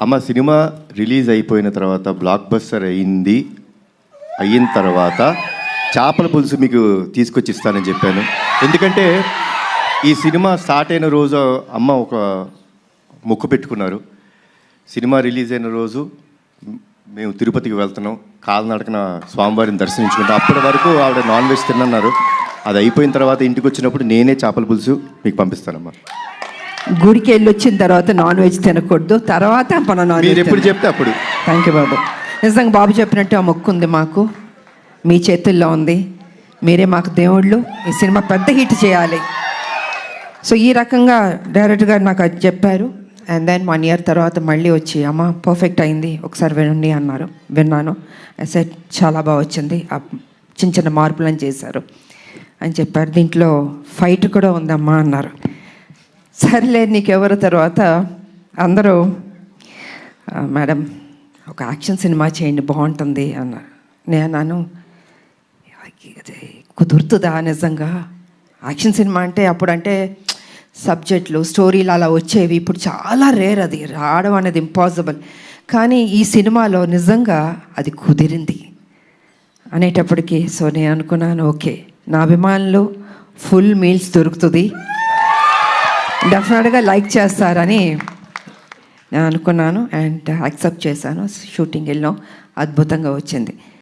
అమ్మ cinema release అయిపోయిన తర్వాత బ్లాక్ బస్టర్ అయింది అయిన తర్వాత చేపల పులుసు మీకు తీసుకొచ్చి ఇస్తానని చెప్పాను. ఎందుకంటే ఈ సినిమా స్టార్ట్ అయిన రోజు అమ్మ ఒక మొక్కు పెట్టుకున్నారు. సినిమా రిలీజ్ అయిన రోజు మేము తిరుపతికి వెళ్తున్నాం. కాలినడకన స్వామివారిని దర్శించుకుంటాం. అప్పటి వరకు ఆవిడ నాన్ వెజ్ తిన్నన్నారు అది అయిపోయిన తర్వాత ఇంటికి వచ్చినప్పుడు నేనే చేపల పులుసు మీకు పంపిస్తానమ్మా. గుడికి వెళ్ళి వచ్చిన తర్వాత నాన్ వెజ్ తినకూడదు. తర్వాత మన నాన్ వెజ్ ఎప్పుడు చెప్తే అప్పుడు. థ్యాంక్ యూ బాబు. నిజంగా బాబు చెప్పినట్టు ఆ మొక్కు ఉంది మాకు. మీ చేతుల్లో ఉంది. మీరే మాకు దేవుళ్ళు. ఈ సినిమా పెద్ద హిట్ చేయాలి. సో ఈ రకంగా డైరెక్టర్ గారు నాకు అది చెప్పారు. అండ్ దెన్ వన్ ఇయర్ తర్వాత మళ్ళీ వచ్చి అమ్మ పర్ఫెక్ట్ అయింది. ఒకసారి వినండి అన్నారు. విన్నాను. సెట్ చాలా బాగా వచ్చింది. ఆ చిన్న చిన్న మార్పులను చేశారు. అని చెప్పారు. దీంట్లో ఫైట్ కూడా ఉందమ్మా అన్నారు. సర్లే నీకెవరు తర్వాత? అందరూ మేడం ఒక యాక్షన్ సినిమా చేయండి బాగుంటుంది అన్నారు నేను కుదురుతుందా నిజంగా? యాక్షన్ సినిమా అంటే అప్పుడంటే సబ్జెక్టులు స్టోరీలు అలా వచ్చేవి. ఇప్పుడు చాలా రేర్ అది రావడం అనేది ఇంపాసిబుల్. కానీ ఈ సినిమాలో నిజంగా అది కుదిరింది అనేటప్పటికీ సో నేను అనుకున్నాను ఓకే నా అభిమానులు ఫుల్ మీల్స్ దొరుకుతుంది. డెఫినెట్గా లైక్ చేస్తారని నేను అనుకున్నాను అండ్ యాక్సెప్ట్ చేశాను. షూటింగ్ వెళ్ళాం అద్భుతంగా వచ్చింది.